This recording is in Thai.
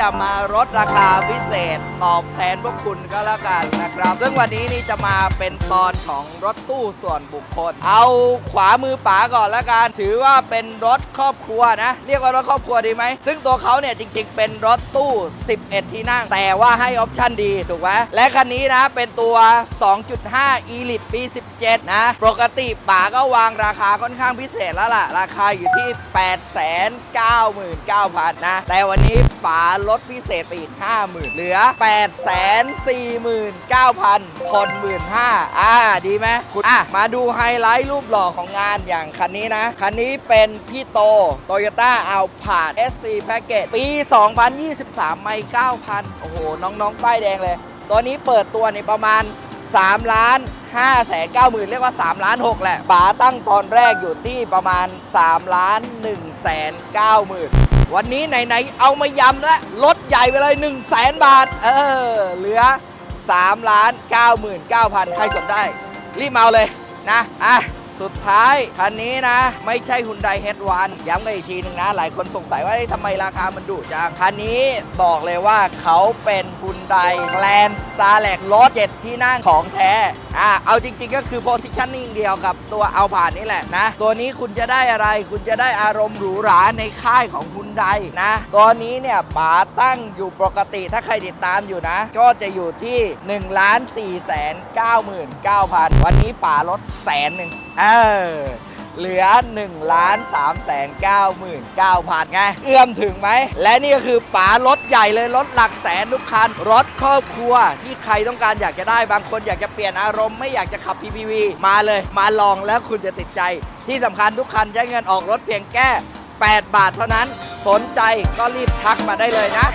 จะมาลดราคาพิเศษตอบแทนพวกคุณก็แล้วกันนะครับ ซึ่งวันนี้นี่จะมาเป็นตอนของรถตู้ส่วนบุคคล เอาขวามือป๋าก่อนแล้วกันถือว่าเป็นรถครอบครัวนะ เรียกว่ารถครอบครัวดีไหม ซึ่งตัวเขาเนี่ยจริง ๆ เป็นรถตู้ 11 ที่นั่ง แต่ว่าให้ออปชั่นดีถูกไหมและคันนี้นะเป็นตัว 2.5 Elite ปี 17 นะ ปกติป๋าก็วางราคาค่อนข้างพิเศษแล้วล่ะ ราคาอยู่ที่ 899,000นะแต่วันนี้ป๋าลดพิเศษไปอีก 50,000 เหลือ 849,000คน15,000อ่า ดีไหมคุณอะ มาดูไฮไลท์รูปหล่อของงานอย่างคันนี้นะ คันนี้เป็นพี่โต Toyota a l p a r d S3 Package ปี 2023 ไม่ 9,000 โอ้โห น้องๆ ป้ายแดงเลย ตัวนี้เปิดตัวในประมาณ 3 ล้าน5แสน9หมื่นเรียกว่า 3 ล้าน 6 แหละป๋าตั้งตอนแรกอยู่ที่ประมาณ 3 ล้าน1แสน9หมื่นวันนี้ไหน ๆ เอามายำแล้วลดใหญ่ไปเลย1แสนบาท เออ เหลือ3ล้าน9หมื่น9พันใครสนได้ รีบมาเอาเลยนะ อะ สุดท้ายคันนี้นะ ไม่ใช่ Hyundai H1 ย้ำกันอีกทีหนึงนะ หลายคนสงสัยว่าทำไมราคามันดุจังคันนี้บอกเลยว่าเขาเป็น Hyundai Grand Starlet รถ7ที่นั่งของแท้อะเอาจริงๆก็คือ positioning เดียวกับตัวเอาผ่านนี่แหละนะ ตัวนี้คุณจะได้อะไรคุณจะได้อารมณ์หรูหราในค่ายของ Hyundai นะตัวนี้เนี่ยป๋าตั้งอยู่ปกติถ้าใครติดตามอยู่นะ ก็จะอยู่ที่1ล้าน4แสน99,000 วันนี้ป๋าลดแสนหนึ่งเออ เหลือ1ล้าน3แสน99,000ไง เอื้อมถึงไหม และนี่ก็คือป๋ารถใหญ่เลย รถหลักแสนทุกคัน รถครอบครัวที่ใครต้องการอยากจะได้บางคนอยากจะเปลี่ยนอารมณ์ไม่อยากจะขับ PPV มาเลย มาลองแล้วคุณจะติดใจ ที่สำคัญทุกคันใช้เงินออกรถเพียงแค่8บาทเท่านั้น สนใจก็รีบทักมาได้เลยนะ